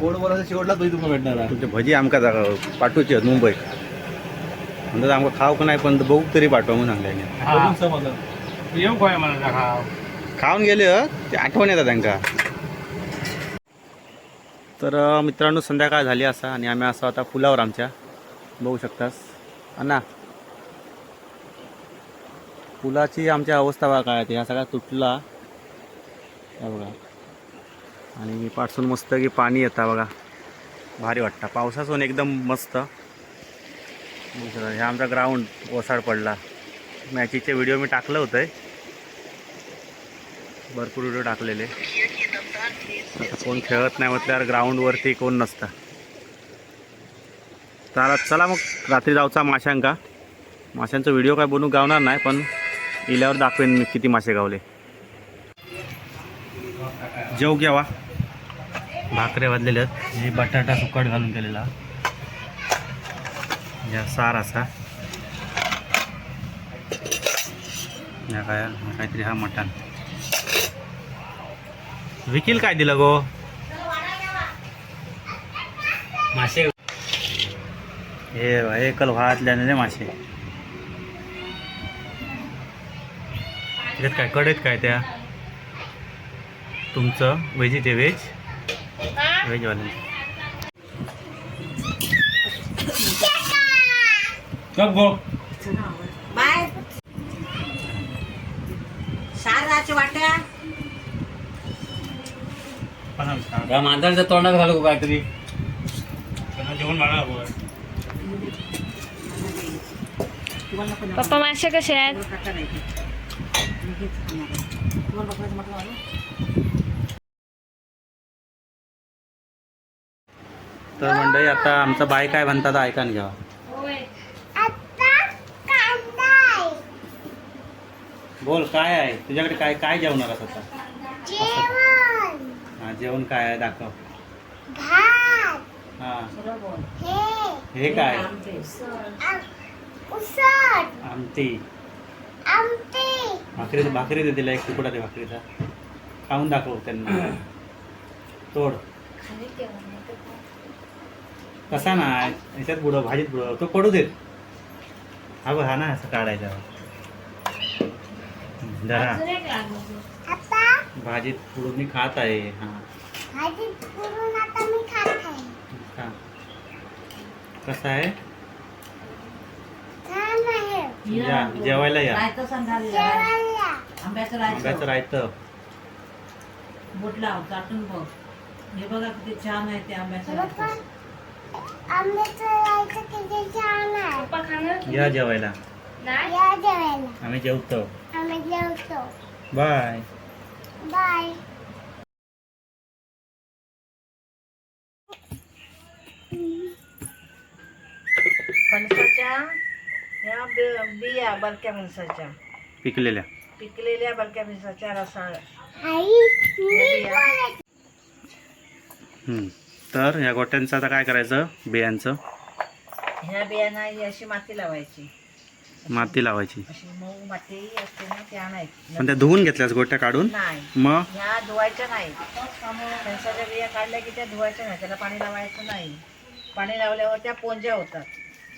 गोड शेवटला तुम्हाला भेटणार तुमचे भजी आमका जागा पाठवची आहेत मुंबईत म्हणतात आमका खाऊ का नाही पण बघू तरी पाठवा म्हणून सांगले बघून समजलं येऊ काय मला दाखा खाऊन गेले हं, ते आठवण येतात त्यांका. तर मित्रांनो संध्याकाळ झाली असा आणि आम्ही असं आता पुलावर आमच्या. बघू शकतास. अण्णा पुलाची आमच्या अवस्था बघा काय आहे, ह्या सगळा तुटला. हे बघा. आणि पाठसून मस्त की पाणी येतं बघा. भारी वाटतं. पावसासून एकदम मस्त. हे आमचा ग्राउंड ओसाड पडला. मॅचीचे व्हिडिओ मी टाकलं होतं आहे भरपूर व्हिडिओ टाकलेले. आता कोण खेळत नाही म्हटल्यावर ग्राउंडवरती कोण नसतं. चला चला मग. रात्री जाऊचा माशांका. माशांचा व्हिडिओ काय बनू गावणार नाही पण इल्यावर दाखवेन मी किती मासे गावले. जेव घ्यावा भाकरे वाजलेले आहेत. हे बटाटा सुकट घालून केलेला. या सार असा. या काय काहीतरी हा मटण. विकील काय दिलं गो? मासे. हे बघ, हे कल भातल्याने मासे. त्याच्यात काय कडेत काय त्या? तुमचं व्हेजी ते व्हेज व्हेजवाले बघ बघ बाय. साराच्या वाट्या? या मांजरच्या तोंडात घालू काहीतरी? जेवण मला पप्पा मासे कसे आहेत? तर मंडळी आता आमचं बाय काय म्हणतात ऐका ना घ्यावा बोल काय आहे? तुझ्याकडे काय काय जेवणार आता? हा जेवण काय आहे? दाखव. हा. हे. काय? आमटी. भाकरी भाकरी दे तिला एक तुकडा दे भाकरीचा. खाऊन दाखव त्यांना. तोड. कसा नाही ह्याच्यात बुडव भाजीत बुडव तो पडू देत. हा बघ हा ना असं काढायचा. जरा. भाजीत बुडून मी खात आहे हा. कसा आहे? या जेवायला या. आंब्याचं आंब्याचं रायतं. रायतं. बोट लाव चाटून बघ. हे बघा किती छान आहे ते आंब्याचं या जेवायला. नाही. आम्ही जेवतो. बाय. बाय. फणसाच्या बि- बिया फणसाच्या. पिकलेल्या. पिकलेल्या बरक्या फणसाच्या रसाळ. हम्म. तर या गोट्यांचं आता काय करायचं? बियांचं. ह्या बियांना ही अशी माती लावायची. माती लावायची. अशी मऊ माती असते ना ती आणायची पण त्या धुवून घेतल्यास गोट्या काढून? नाही. मग? ह्या धुवायच्या नाही. फणसाच्या बिया काढल्या की त्या धुवायच्या नाही त्याला पाणी लावायचं नाही. पाणी लावल्यावर त्या पोंज्या होतात.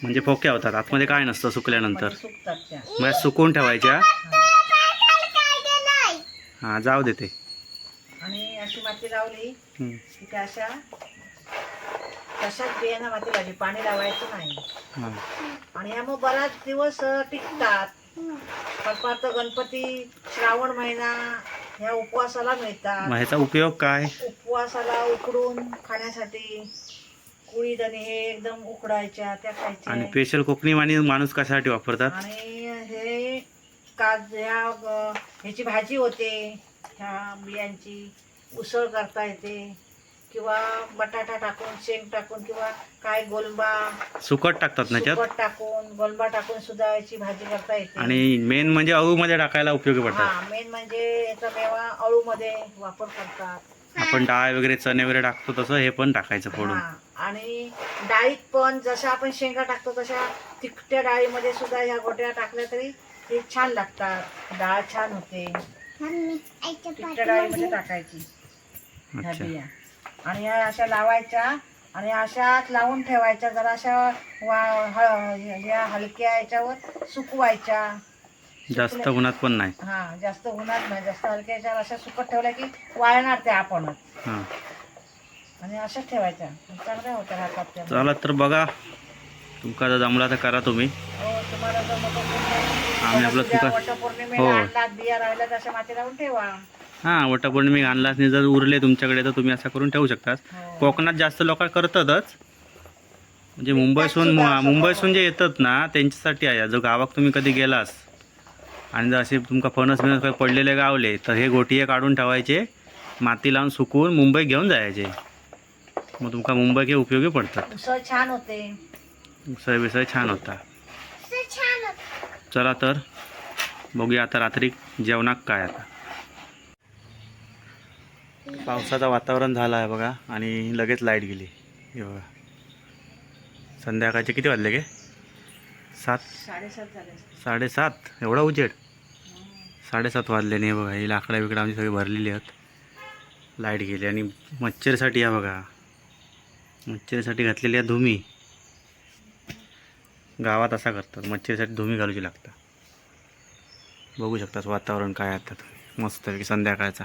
म्हणजे फोक्या होतात. आतमध्ये काय नसतं सुकल्यानंतर? म्हणजे सुकतात त्या. मग या सुकवून ठेवायच्या. हा. जाऊ देते आणि अशी माती लावली हम्म. की त्या अशा तशाच बियांना माती लावली पाणी लावायचं नाही. आणि ह्या मग बराच दिवस टिकतात. फक्त गणपती श्रावण महिना ह्या उपवासाला मिळतात. ह्याचा उपयोग काय? उपवासाला उकडून खाण्यासाठी कुळीद आणि हे एकदम उकडायच्या त्या आणि खायच्या स्पेशल कोकणी आणि माणूस कशासाठी वापरतात? आणि हे काज ह्या ह्याची भाजी होते. ह्या बियांची उसळ करता येते. किंवा बटाटा टाकून शेंग टाकून किंवा काय गोलबा सुकट टाकतात ना सुकट टाकून गोलबा टाकून सुद्धा याची भाजी करता येते. आणि मेन म्हणजे अळूमध्ये टाकायला उपयोगी पडतात. हा मेन म्हणजे याचा मेवा अळू मध्ये वापर करतात. आपण डाळ वगैरे चणे वगैरे टाकतो तसं हे पण टाकायचं फोडून. हा आणि डाळीत पण जशा आपण शेंगा टाकतो तशा तिखट्या डाळीमध्ये सुद्धा ह्या गोट्या टाकल्या तरी ते छान लागतात. डाळ छान होते. तिखट्या डाळीमध्ये टाकायची. ह्या अच्छा. बिया आणि ह्या अशा लावायच्या आणि अशाच लावून ठेवायच्या जरा अशा वा या हलक्या याच्यावर सुकवायच्या. जास्त उन्हात पण नाही. हा जास्त उन्हात नाही जास्त हलक्या याच्यावर अशा सुकत ठेवल्या की वाळणार त्या आपणच हां. आणि अशाच ठेवायच्या. चांगल्या होत्या राहतात त्या. चला तर बघा तुमका जर जमला तर करा तुम्ही. हो आम्ही आपलं हो. बिया राहिल्या तशा माती लावून ठेवा. हां वटपौर्णिमे आणलाच नाही जर उरले तुमच्याकडे तर तुम्ही असं करून ठेवू शकता. हो. कोकणात जास्त लोक करतातच. म्हणजे मुंबईसून सुद्धा असं मुंबईसून जे येतात ना त्यांच्यासाठी आहे. जो गावात तुम्ही कधी गेलास आणि जर असे तुमका फणस बिनस काही पडलेले गावले तर हे गोटिये काढून ठेवायचे माती लावून सुकवून मुंबई घेऊन जायचे. मग तुमका मुंबई हे उपयोगी पडतात. उसळ छान होते. उसळ बिसळ छान होता. असं छान होतं. चला तर बघूया आता रात्री जेवणाक काय आता. पावसाचं वातावरण झालं आहे बघा आणि लगेच लाइट गेली. हे बघा. संध्याकाळचे किती वाजले गे? सात? साडेसात एवढा उजेड? साडेसात वाजले नाही बघा. ही लाकडं बिकडं आमची सगळी भरलेली आहेत. लाइट गेली आणि मच्छरसाठी या बघा. मच्छरसाठी घातलेली आहे धुमी. गावात असा करतात. मच्छरसाठी धुमी घालूची लागतं बघू शकतात वातावरण काय आता. तुम्ही मस्त की संध्याकाळचा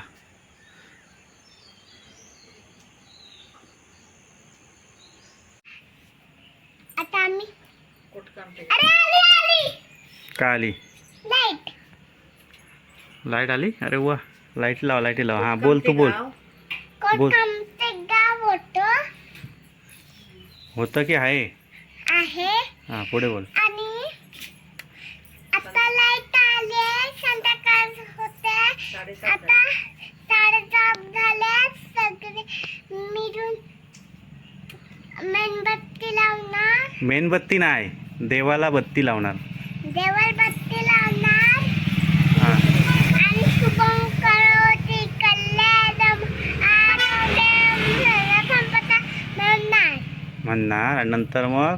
आता आम्ही कुठकाम ते अरे आली आली काय आली? लाइट लाइट आली? अरे वा. लाइट लाव लाइट लाव. हां बोल तू बोल. बोल. होतं? होतं की आहे? आहे. हां पुढे बोल. मेणबत्ती लावणार. मेणबत्ती नाही देवाला बत्ती लावणार. देवल म्हणणार आणि नंतर मग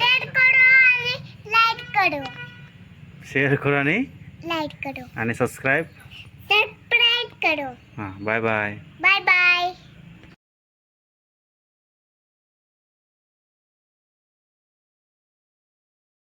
तेल करू आणि लाइट करू. शेअर करू आणि लाइट करू. आणि सबस्क्राईब सबस्क्राईब करू. हां बाय बाय बाय